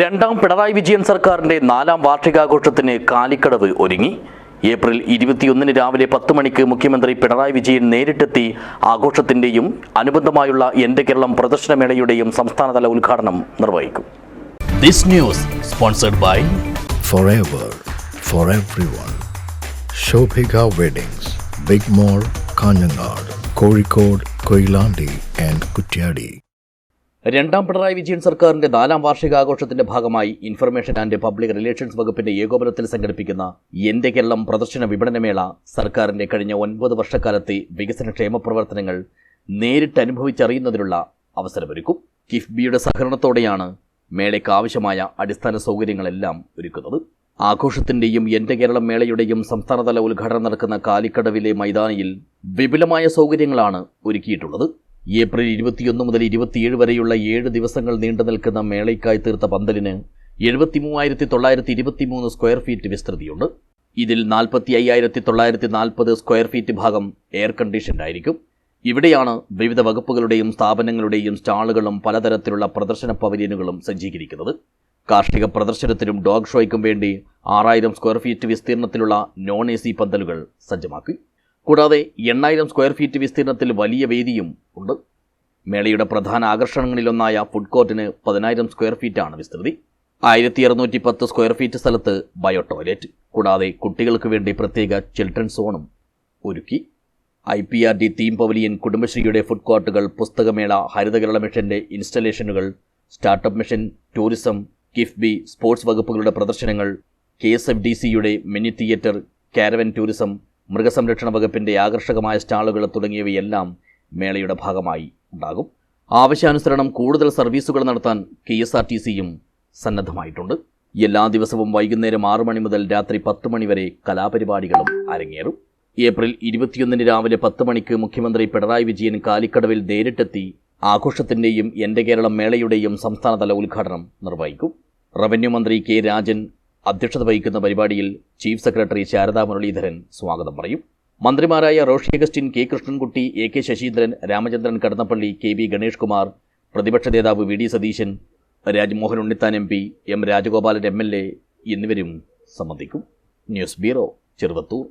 രണ്ടാം പിണറായി വിജയൻ സർക്കാരിന്റെ നാലാം വാർഷികാഘോഷത്തിന് കാലിക്കടവ് ഒരുങ്ങി ഏപ്രിൽ ഇരുപത്തിയൊന്നിന് രാവിലെ പത്ത് മണിക്ക് മുഖ്യമന്ത്രി പിണറായി വിജയൻ നേരിട്ടെത്തി ആഘോഷത്തിന്റെയും അനുബന്ധമായുള്ള എന്റെ കേരളം പ്രദർശനമേളയുടെയും സംസ്ഥാനതല ഉദ്ഘാടനം നിർവഹിക്കും this news sponsored by forever for everyone. Shobhika Weddings, Big mall Kanhangad Kozhikode Koilandi and Kutyadi. രണ്ടാം പിണറായി വിജയൻ സർക്കാരിന്റെ നാലാം വാർഷികാഘോഷത്തിന്റെ ഭാഗമായി ഇൻഫർമേഷൻ ആൻഡ് പബ്ലിക് റിലേഷൻസ് വകുപ്പിന്റെ ഏകോപനത്തിൽ സംഘടിപ്പിക്കുന്ന എന്റെ കേരളം പ്രദർശന വിപണനമേള സർക്കാരിന്റെ കഴിഞ്ഞ ഒൻപത് വർഷക്കാലത്തെ വികസന ക്ഷേമ പ്രവർത്തനങ്ങൾ നേരിട്ട് അനുഭവിച്ചറിയുന്നതിനുള്ള അവസരമൊരുക്കും. കിഫ്ബിയുടെ സഹകരണത്തോടെയാണ് മേളയ്ക്ക് ആവശ്യമായ അടിസ്ഥാന സൗകര്യങ്ങളെല്ലാം ഒരുക്കുന്നത്. ആഘോഷത്തിന്റെയും എന്റെ കേരളം മേളയുടെയും സംസ്ഥാനതല ഉദ്ഘാടനം നടക്കുന്ന കാലിക്കടവിലെ മൈതാനിയിൽ വിപുലമായ സൗകര്യങ്ങളാണ് ഒരുക്കിയിട്ടുള്ളത്. ഏപ്രിൽ ഇരുപത്തിയൊന്ന് മുതൽ ഇരുപത്തിയേഴ് വരെയുള്ള ഏഴ് ദിവസങ്ങൾ നീണ്ടു നിൽക്കുന്ന മേളയ്ക്കായി തീർത്ത പന്തലിന് എഴുപത്തി മൂവായിരത്തി തൊള്ളായിരത്തി ഇരുപത്തിമൂന്ന് സ്ക്വയർ ഫീറ്റ് വിസ്തൃതിയുണ്ട്. ഇതിൽ നാൽപ്പത്തി അയ്യായിരത്തി തൊള്ളായിരത്തി നാൽപ്പത് സ്ക്വയർ ഫീറ്റ് ഭാഗം എയർ കണ്ടീഷൻഡ് ആയിരിക്കും. ഇവിടെയാണ് വിവിധ വകുപ്പുകളുടെയും സ്ഥാപനങ്ങളുടെയും സ്റ്റാളുകളും പലതരത്തിലുള്ള പ്രദർശന പവലിയനുകളും സജ്ജീകരിക്കുന്നത്. കാർഷിക പ്രദർശനത്തിനും ഡോഗ് ഷോയ്ക്കും വേണ്ടി ആറായിരം സ്ക്വയർ ഫീറ്റ് വിസ്തീർണത്തിലുള്ള നോൺ എ സി പന്തലുകൾ സജ്ജമാക്കി. കൂടാതെ എണ്ണായിരം സ്ക്വയർ ഫീറ്റ് വിസ്തീർണത്തിൽ വലിയ വേദിയും ഉണ്ട്. മേളയുടെ പ്രധാന ആകർഷണങ്ങളിലൊന്നായ ഫുഡ് കോർട്ടിന് പതിനായിരം സ്ക്വയർ ഫീറ്റാണ് വിസ്തൃതി. ആയിരത്തി അറുന്നൂറ്റി പത്ത് സ്ക്വയർ ഫീറ്റ് സ്ഥലത്ത് ബയോ ടോയ്ലറ്റ് കൂടാതെ കുട്ടികൾക്ക് വേണ്ടി പ്രത്യേക ചിൽഡ്രൻ സോണും ഒരുക്കി. I P R D theme pavilion കുടുംബശ്രീയുടെ ഫുഡ് കോർട്ടുകൾ പുസ്തകമേള ഹരിതകേരള മിഷന്റെ ഇൻസ്റ്റലേഷനുകൾ startup mission tourism KIIFB sports വകുപ്പുകളുടെ പ്രദർശനങ്ങൾ കെ എസ് എഫ് ഡി സിയുടെ മിനി തിയേറ്റർ കാരവൻ ടൂറിസം മൃഗസംരക്ഷണ വകുപ്പിന്റെ ആകർഷകമായ സ്റ്റാളുകൾ തുടങ്ങിയവയെല്ലാം മേളയുടെ ഭാഗമായി ഉണ്ടാകും. ആവശ്യാനുസരണം കൂടുതൽ സർവീസുകൾ നടത്താൻ കെ എസ് ആർ ടി സിയും സന്നദ്ധമായിട്ടുണ്ട്. എല്ലാ ദിവസവും വൈകുന്നേരം ആറു മണി മുതൽ രാത്രി പത്ത് മണി വരെ കലാപരിപാടികളും അരങ്ങേറും. ഏപ്രിൽ ഇരുപത്തിയൊന്നിന് രാവിലെ പത്ത് മണിക്ക് മുഖ്യമന്ത്രി പിണറായി വിജയൻ കാലിക്കടവിൽ നേരിട്ടെത്തി ആഘോഷത്തിന്റെയും എന്റെ കേരളം മേളയുടെയും സംസ്ഥാനതല ഉദ്ഘാടനം നിർവഹിക്കും. റവന്യൂ മന്ത്രി കെ രാജൻ അധ്യക്ഷത വഹിക്കുന്ന പരിപാടിയിൽ ചീഫ് സെക്രട്ടറി ശാരദാ മുരളീധരൻ സ്വാഗതം പറയും. മന്ത്രിമാരായ Roshy Augustine K Krishnankutty A K Saseendran Ramachandran Kadannappally K V Ganesh Kumar പ്രതിപക്ഷ നേതാവ് V D Satheesan Rajmohan Unnithan M P M Rajagopalan M L A എന്നിവരും സംബന്ധിക്കും. News bureau Cheruvathur.